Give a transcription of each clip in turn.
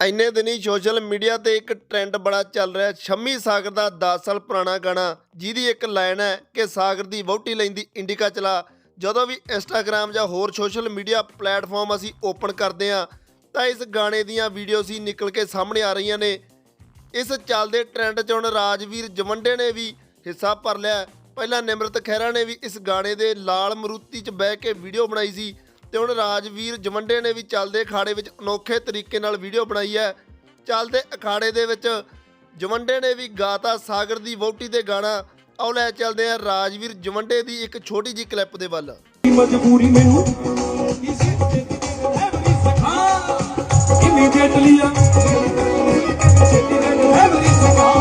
ਇੰਨੇ ਦਿਨੀ social media ਤੇ ਇੱਕ ਟ੍ਰੈਂਡ ਬੜਾ ਚੱਲ ਰਿਹਾ। ਹੈ। ਸ਼ੰਮੀ ਸਾਗਰ ਦਾ 10 ਸਾਲ ਪੁਰਾਣਾ ਗਾਣਾ, ਜਿਹਦੀ ਇੱਕ ਲਾਈਨ ਹੈ ਕਿ ਸਾਗਰ ਦੀ ਵਹੁਟੀ ਲੈਂਦੀ ਇੰਡੀਕਾ ਚਲਾ। ਜਦੋਂ ਵੀ ਇੰਸਟਾਗ੍ਰam ਜਾਂ ਹੋਰ ਸੋਸ਼ਲ ਮੀਡੀਆ ਪਲੇਟਫਾਰਮ ਅਸੀਂ ਓਪਨ ਕਰਦੇ ਹਾਂ, ਤਾਂ ਇਸ ਗਾਣੇ ਦੀਆਂ ਵੀਡੀਓਜ਼ ਹੀ ਨਿਕਲ ਕੇ ਸਾਹਮਣੇ ਆ ਰਹੀਆਂ ਨੇ। ਇਸ ਚੱਲਦੇ ਟ੍ਰੈਂਡ 'ਚ ਹੁਣ ਰਾਜਵੀਰ ਜਵੰਡੇ ਨੇ ਵੀ ਹਿੱਸਾ ਭਰ ਲਿਆ। ਪਹਿਲਾਂ ਨਿਮਰਤ ਖਹਿਰਾ ਨੇ ਵੀ ਇਸ ਗਾਣੇ ਦੇ ਲਾਲ ਮਰੂਤੀ 'ਚ ਬਹਿ ਕੇ ਵੀਡੀਓ ਬਣਾਈ ਸੀ। ਤੇ ਹੁਣ ਰਾਜਵੀਰ ਜਵੰਡੇ ਨੇ ਵੀ ਚੱਲਦੇ ਅਖਾੜੇ ਵਿੱਚ ਅਨੋਖੇ ਤਰੀਕੇ ਨਾਲ ਵੀਡੀਓ ਬਣਾਈ ਹੈ। ਚੱਲਦੇ ਅਖਾੜੇ ਦੇ ਵਿੱਚ ਜਵੰਡੇ ਨੇ ਵੀ ਗਾਤਾ ਸਾਗਰ ਦੀ ਵਹੁਟੀ ਤੇ ਗਾਣਾ। ਆਓ ਲੈ ਚੱਲਦੇ ਆ ਰਾਜਵੀਰ ਜਵੰਡੇ ਦੀ ਇੱਕ ਛੋਟੀ ਜਿਹੀ ਕਲਿੱਪ ਦੇ ਵੱਲ। ਮਜਬੂਰੀ ਮੈਨੂੰ? ਕਿਸੇ ਤੇ ਸਖਾ ਸਖਾ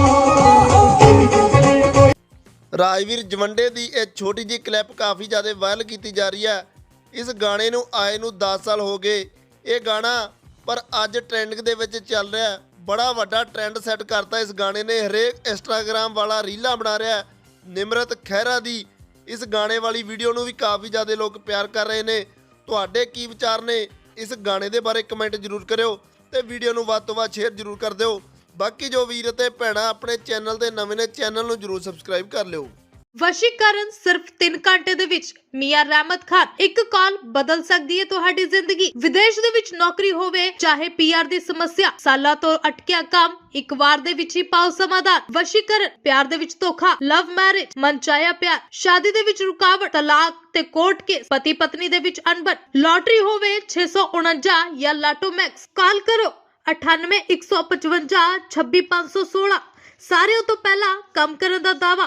ਰਾਜਵੀਰ ਜਵੰਡੇ ਦੀ ਇਹ ਛੋਟੀ ਜਿਹੀ ਕਲਿੱਪ ਕਾਫੀ ਜ਼ਿਆਦਾ ਵਾਇਰਲ ਕੀਤੀ ਜਾ ਰਹੀ ਹੈ। ਇਸ ਗਾਣੇ ਨੂੰ ਆਏ ਨੂੰ 10 ਸਾਲ ਹੋ ਗਏ। ਇਹ ਗਾਣਾ ਪਰ ਅੱਜ ਟ੍ਰੈਂਡਿੰਗ ਦੇ ਵਿੱਚ ਚੱਲ ਰਿਹਾ ਬੜਾ ਵੱਡਾ ਟ੍ਰੈਂਡ ਸੈੱਟ ਕਰਤਾ ਇਸ ਗਾਣੇ ਨੇ। ਹਰੇਕ ਇੰਸਟਾਗ੍ਰam ਵਾਲਾ ਰੀਲਾਂ ਬਣਾ ਰਿਹਾ ਨਿਮਰਤ ਖਹਿਰਾ ਦੀ ਇਸ ਗਾਣੇ ਵਾਲੀ ਵੀਡੀਓ ਨੂੰ ਵੀ ਕਾਫੀ ਜ਼ਿਆਦਾ ਲੋਕ ਪਿਆਰ ਕਰ ਰਹੇ ਨੇ। ਤੁਹਾਡੇ ਕੀ ਵਿਚਾਰ ਨੇ? ਇਸ ਗਾਣੇ ਦੇ ਬਾਰੇ ਕਮੈਂਟ ਜ਼ਰੂਰ ਕਰਿਓ ਤੇ ਵੀਡੀਓ ਨੂੰ ਵੱਧ ਤੋਂ ਵੱਧ ਸ਼ੇਅਰ ਜ਼ਰੂਰ ਕਰ ਦਿਓ। ਬਾਕੀ ਜੋ ਵੀਰ ਤੇ ਭੈਣਾਂ ਆਪਣੇ ਚੈਨਲ ਦੇ ਨਵੇਂ ਨੇ ਚੈਨਲ ਨੂੰ ਜ਼ਰੂਰ ਸਬਸਕ੍ਰਾਈਬ ਕਰ ਲਿਓ। ਵਸ਼ੀਕਰਨ ਸਿਰਫ 3 ਘੰਟੇ ਦੇ ਵਿੱਚ ਮੀਆਂ ਰਹਿਮਤ ਖਾਨ ਇੱਕ ਕਾਲ ਬਦਲ ਸਕਦੀ ਹੈ ਤੁਹਾਡੀ ਜ਼ਿੰਦਗੀ। ਵਿਦੇਸ਼ ਦੇ ਵਿੱਚ ਨੌਕਰੀ ਹੋਵੇ, ਚਾਹੇ ਪੀਆਰ ਦੀ ਸਮੱਸਿਆ, ਸਾਲਾਂ ਤੋਂ ਅਟਕਿਆ ਕੰਮ, ਇੱਕ ਵਾਰ ਦੇ ਵਿੱਚ ਹੀ ਪਾਓ ਸਮਾਧਾਨ। ਵਸ਼ੀਕਰਨ, ਪਿਆਰ ਦੇ ਵਿੱਚ ਧੋਖਾ ਲਵ ਮੈਰਿਜ ਮਨਚਾਇਆ ਪਿਆਰ, ਸ਼ਾਦੀ ਦੇ ਵਿੱਚ ਰੁਕਾਵਟ, ਤਲਾਕ ਤੇ ਕੋਰਟ ਕੇਸ ਪਤੀ ਪਤਨੀ ਦੇ ਵਿੱਚ ਅਣਬਣ। ਲਾਟਰੀ ਹੋਵੇ 649 ਜਾਂ ਲਾਟੋ ਮੈਕਸ। ਕਾਲ ਕਰੋ 98 155 26516 ਸਾਰਿਆਂ ਤੋਂ ਪਹਿਲਾਂ ਕੰਮ ਕਰਨ ਦਾ ਦਾਵਾ